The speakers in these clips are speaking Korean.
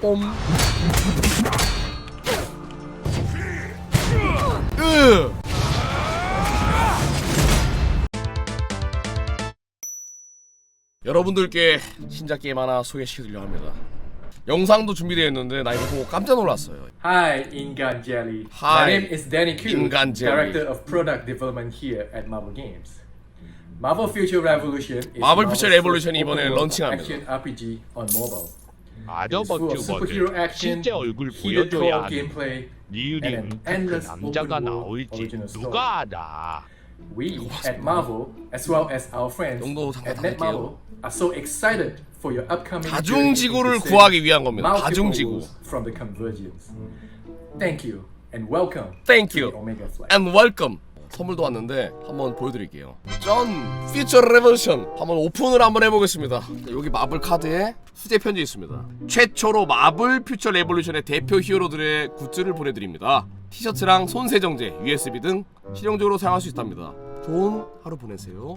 뽐. 으. 여러분들께 신작 게임 하나 소개시켜드리려 합니다. 영상도 준비되어 있는데 나 이거 보고 깜짝 놀랐어요. Hi, Ingan Jelly. Hi, My name is Danny Q, Ingan Jelly. Director of Product Development here at Marvel Games. Marvel Future Revolution is Marvel Marvel's Future Revolution first 이번에 open-world 런칭합니다. action RPG on mobile. 아저버 It's full of superhero 튜버들 action, 실제 얼굴 heated 보여줘야 co-op 하는 gameplay, 리을이 and an endless 그 남자가 open-world 나올지 original story. 누가 알아 We at Marvel, as well as our friends 정도 잠깐 at Netmarvel, are so excited for your upcoming 다중지구를 journey into 구하기 위한 겁니다. multiple 다중지구. worlds from the convergence. Thank you and welcome Thank to you the Omega Flight. and welcome. 선물도 왔는데 한번 보여드릴게요. 전 퓨처 레볼루션 한번 오픈을 한번 해보겠습니다. 자, 여기 마블 카드에 수제 편지 있습니다. 최초로 마블 퓨처 레볼루션의 대표 히어로들의 굿즈를 보내드립니다. 티셔츠랑 손세정제, USB 등 실용적으로 사용할 수 있답니다. 좋은 하루 보내세요.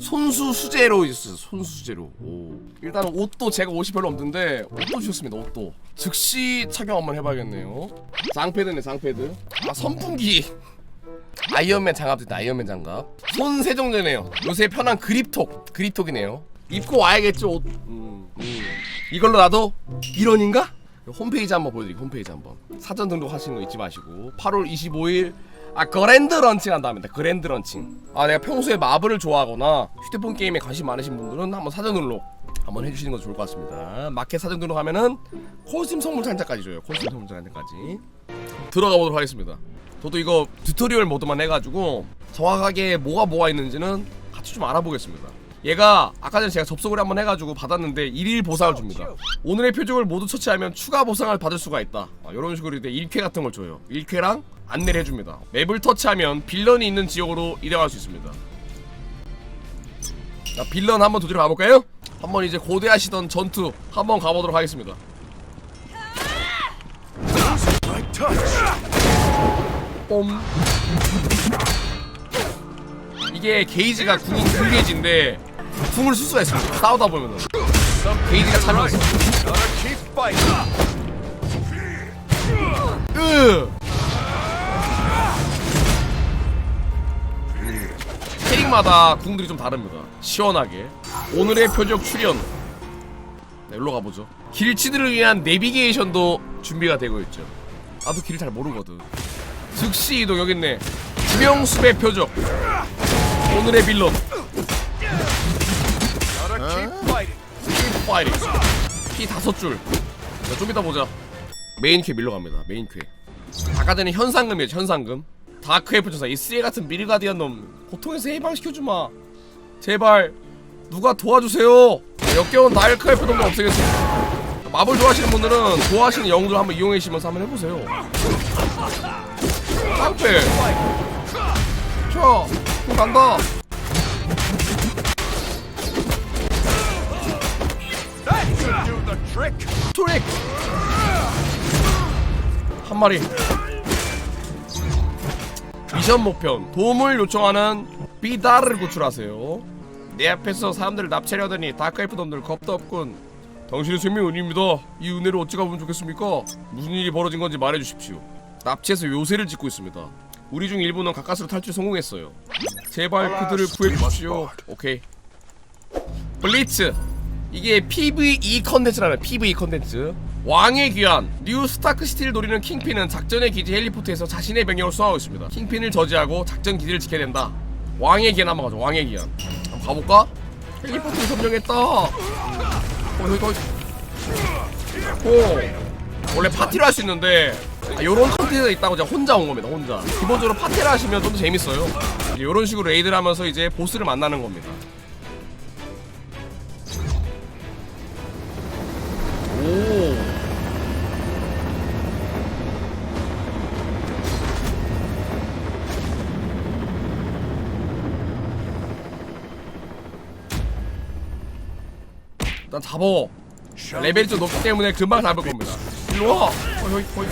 손수 수제로 있어요. 손수 수제로. 오. 일단 옷도 제가 옷이 별로 없는데 옷도 주셨습니다. 옷도 즉시 착용 한번 해봐야겠네요. 장패드네 장패드. 아 선풍기. 아이언맨 장갑도 있다 아이언맨 장갑. 손 세정제네요. 요새 편한 그립톡 그립톡이네요. 입고 와야겠죠 옷. 음, 음. 이걸로 나도 1원인가? 홈페이지 한번 보여드릴게요 홈페이지 한번. 사전 등록하시는 거 잊지 마시고. 8월 25일 아 그랜드 런칭 한답니다 그랜드 런칭. 아 내가 평소에 마블을 좋아하거나 휴대폰 게임에 관심 많으신 분들은 한번 사전 등록 한번 해주시는 것도 좋을 것 같습니다. 마켓 사전 등록하면은 코스튬 선물 상자까지 줘요 코스튬 선물 상자까지. 들어가 보도록 하겠습니다. 저도 이거 튜토리얼 모드만 해가지고 정확하게 뭐가 뭐가 있는지는 같이 좀 알아보겠습니다. 얘가 아까 전에 제가 접속을 한번 해가지고 받았는데 일일 보상을 줍니다. 오늘의 표적을 모두 처치하면 추가 보상을 받을 수가 있다. 아, 이런 식으로 이제 1쾌 같은 걸 줘요. 1쾌랑 안내를 해줍니다. 맵을 터치하면 빌런이 있는 지역으로 이동할 수 있습니다. 자, 빌런 한번 도전해 가볼까요? 한번 이제 고대하시던 전투 한번 가보도록 하겠습니다. 뽐 이게 게이지가 궁인 궁게이지인데 궁을 쓸 수가 있습니다 싸우다 보면은. 게이지가 차면서 으! 캐릭마다 궁들이 좀 다릅니다. 시원하게. 오늘의 표적 출연. 네, 일로 가보죠. 길치들을 위한 내비게이션도 준비가 되고 있죠. 나도 길을 잘 모르거든 즉시 이동 여기 있네. 주명수배 표적. 오늘의 빌런. 파이팅 피 다섯 줄. 자, 좀 이따 보자. 메인 퀘 밀러 갑니다. 메인 퀘 아까 전에 현상금이었죠 현상금. 다크에프 조사. 이 쓰레 같은 미르가디안 놈. 고통에서 해방시켜주마. 제발 누가 도와주세요. 역겨운 다크에프 놈도 없애겠습니다. 마블 좋아하시는 분들은 좋아하시는 영웅들 한번 이용해 주시면서 한번 해보세요 깡패 자 그럼 간다. 트릭. 한 마리. 미션 목표 도움을 요청하는 비다를 구출하세요. 내 앞에서 사람들을 납치하려 하더니 다크엘프 놈들 겁도 없군. 당신의 생명이 은입니다. 이 은혜를 어찌 갚으면 좋겠습니까? 무슨 일이 벌어진 건지 말해주십시오 납치해서 요새를 짓고 있습니다. 우리 중 일부는 가까스로 탈출 성공했어요. 제발 그들을 구해주십시오. 오케이. 블리츠. 이게 PVE 컨텐츠라는 PVE 컨텐츠. 왕의 귀환 뉴 스타크 시티를 노리는 킹핀은 작전의 기지 헬리포트에서 자신의 병력을 수행하고 있습니다. 킹핀을 저지하고 작전 기지를 지켜야 된다. 왕의 귀환 한번 가자 왕의 귀환 한번 가볼까? 헬리포트 점령했다. 거기 거기 거기 오. 원래 파티를 할수 있는데 아, 요런 컨텐츠가 있다고 제가 혼자 온 겁니다 혼자 기본적으로 파티를 하시면 좀 더 재밌어요 요런 식으로 레이드를 하면서 이제 보스를 만나는 겁니다 오. 일단 잡어. 레벨이 좀 높기 때문에 금방 잡을 겁니다. 일로 와. 어, 여기, 거기.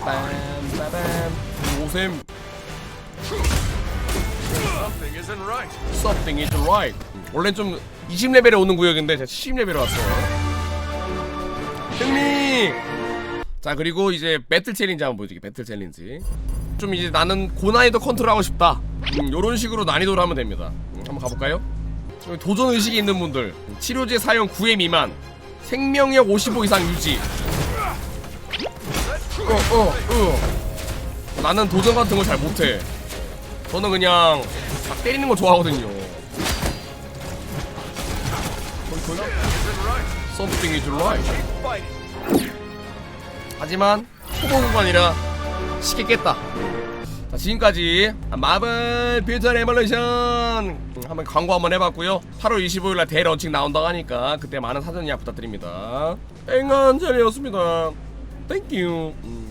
빰빠밤. 쌤 Something isn't right. Something is right. 원래 좀 20레벨에 오는 구역인데 제가 70레벨에 왔어요. 승리! 자 그리고 이제 배틀 챌린지 한번 보여줄게 배틀 챌린지 좀 이제 나는 고난이도 컨트롤 하고 싶다 음, 요런 식으로 난이도를 하면 됩니다 음, 한번 가볼까요? 도전 의식이 있는 분들 치료제 사용 9회 미만 생명력 55 이상 유지. 어, 어, 어. 나는 도전 같은 걸 잘 못해. 저는 그냥 막 때리는 거 좋아하거든요. Something is right. 하지만 초보 구간이라 쉽게 깼다 자 지금까지 마블 퓨처 레볼루션 음, 한번 광고 한번 해봤고요. 8월 25일날 대런칭 나온다고 하니까 그때 많은 사전 예약 부탁드립니다. 앵간전이었습니다. 땡큐 음.